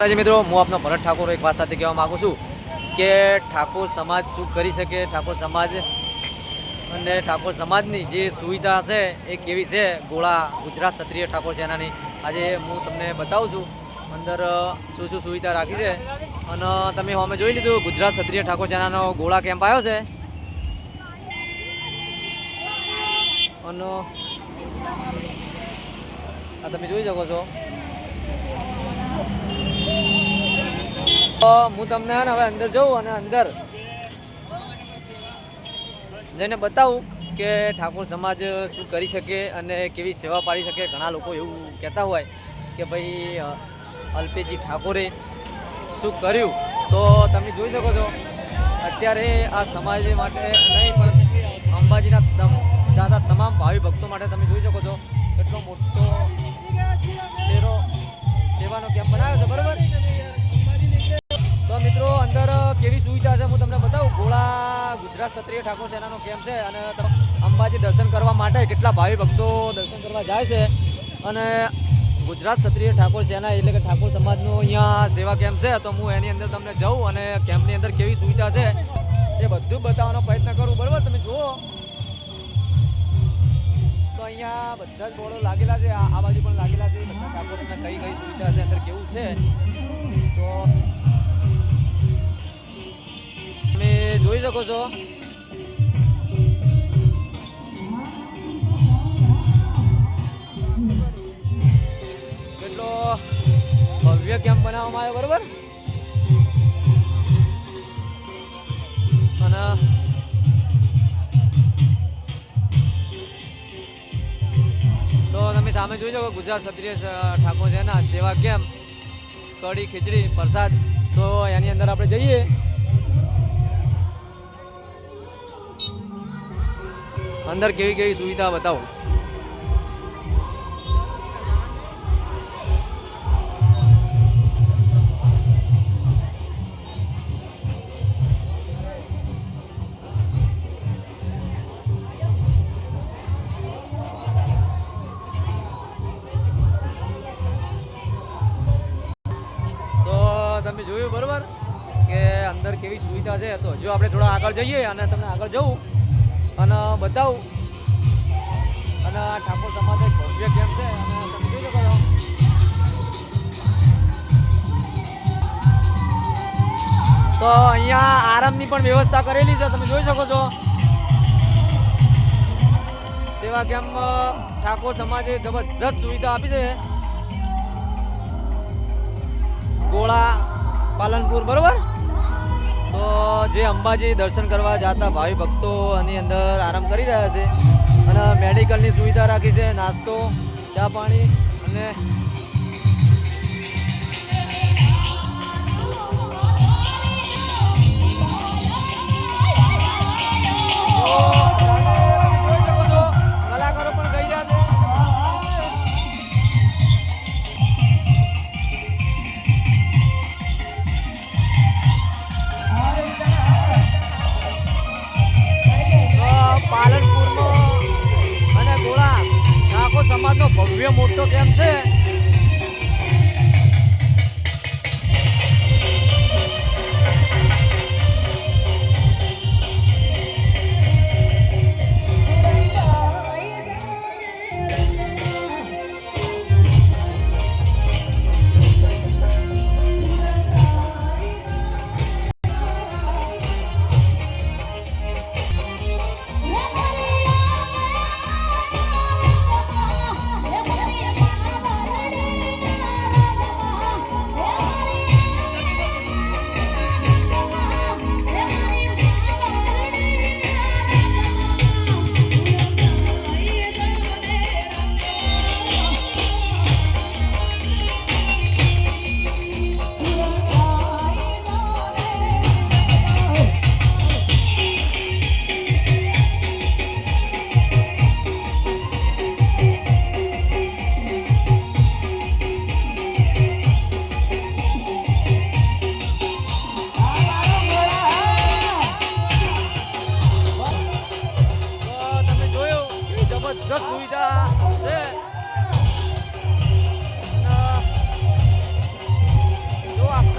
માતાજી મિત્રો, હું આપનો ભરત ઠાકોર એક વાત સાથે કહેવા માગું છું કે ઠાકોર સમાજ શું કરી શકે? ઠાકોર સમાજ અને ઠાકોર સમાજની જે સુવિધા છે એ કેવી છે? ગોળા ગુજરાત ક્ષત્રિય ઠાકોર સેનાની. આજે હું તમને બતાવું છું, અંદર શું શું સુવિધા રાખી છે અને તમે અમે જોઈ લીધું, ગુજરાત ક્ષત્રિય ઠાકોર સેનાનો ગોળા કેમ્પ આવ્યો છે. અને આ તમે જોઈ શકો છો હું તમને હવે અંદર જઉં અને અંદર જઈને બતાવું કે ઠાકોર સમાજ શું કરી શકે અને કેવી સેવા પાડી શકે. ઘણા લોકો એવું કહેતા હોય કે ભાઈ અલ્પેજી ઠાકોરે શું કર્યું? તો તમે જોઈ શકો છો, અત્યારે આ સમાજ માટે નહીં, પણ અંબાજીના જાતા તમામ ભાવિ ભક્તો માટે તમે જોઈ શકો છો, કેટલો મોટો શેરો કેમ્પ બનાવ્યો છે, બરાબર? તો મિત્રો, અંદર કેવી સુવિધા છે હું તમને બતાવું. ગોળા, ગુજરાત ક્ષત્રિય ઠાકોર સેનાનો કેમ્પ છે અને અંબાજી દર્શન કરવા માટે કેટલા ભાવિ ભક્તો દર્શન કરવા જાય છે. અને ગુજરાત ક્ષત્રિય ઠાકોર સેના એટલે કે ઠાકોર સમાજનો અહીંયા સેવા કેમ્પ છે, તો હું એની અંદર તમને જાઉં અને કેમ્પની અંદર કેવી સુવિધા છે એ બધું બતાવવાનો પ્રયત્ન કરું, બરાબર? તમે જુઓ. અહીંયા બધા જ બોર્ડો લાગેલા છે આ બાજુ પણ લાગેલા છે, બધા ઠાકોરોને કઈ કઈ સુવિધા છે, અંદર કેવું છે? તો તમે જોઈ શકો છો. કેટલો ભવ્ય કેમ્પ બનાવવામાં આવ્યો, બરોબર? તમે જોઈ શકો ગુજરાત ક્ષત્રિય ઠાકોર ઠાકોર ના સેવા કેમ્પ કઢી ખીચડી, પ્રસાદ. તો એની અંદર આપણે જઈએ. અંદર કેવી કેવી સુવિધા બતાવો? તમે જોયું બરાબર? કે અંદર કેવી સુવિધા છે? તો જો આપણે થોડા આગળ જઈએ અને તમને આગળ જવું અને બતાવું. અને આ ઠાકોર સમાજ એક ભવ્ય કેમ છે. જોઈ શકો છો. તો અહીંયા આરામની પણ વ્યવસ્થા કરેલી છે. તમે જોઈ શકો છો. સેવા કેમ્પ ઠાકોર સમાજે જબરજસ્ત સુવિધા આપી છે. ગોળા પાલનપુર, બરોબર? તો જે અંબાજી દર્શન કરવા જતા ભાવિ ભક્તો આની અંદર આરામ કરી રહ્યા છે. અને મેડિકલની સુવિધા રાખી છે, નાસ્તો, ચા પાણી અને ભવ્ય મોટો કેમ છે?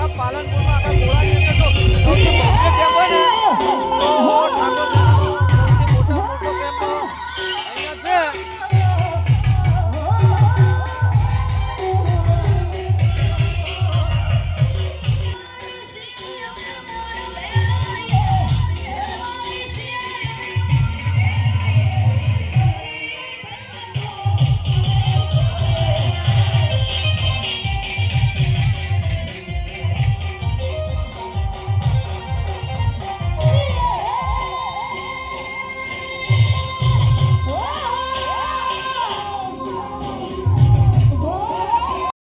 પાલનપુરમાં આગળ બોલાવી છે તો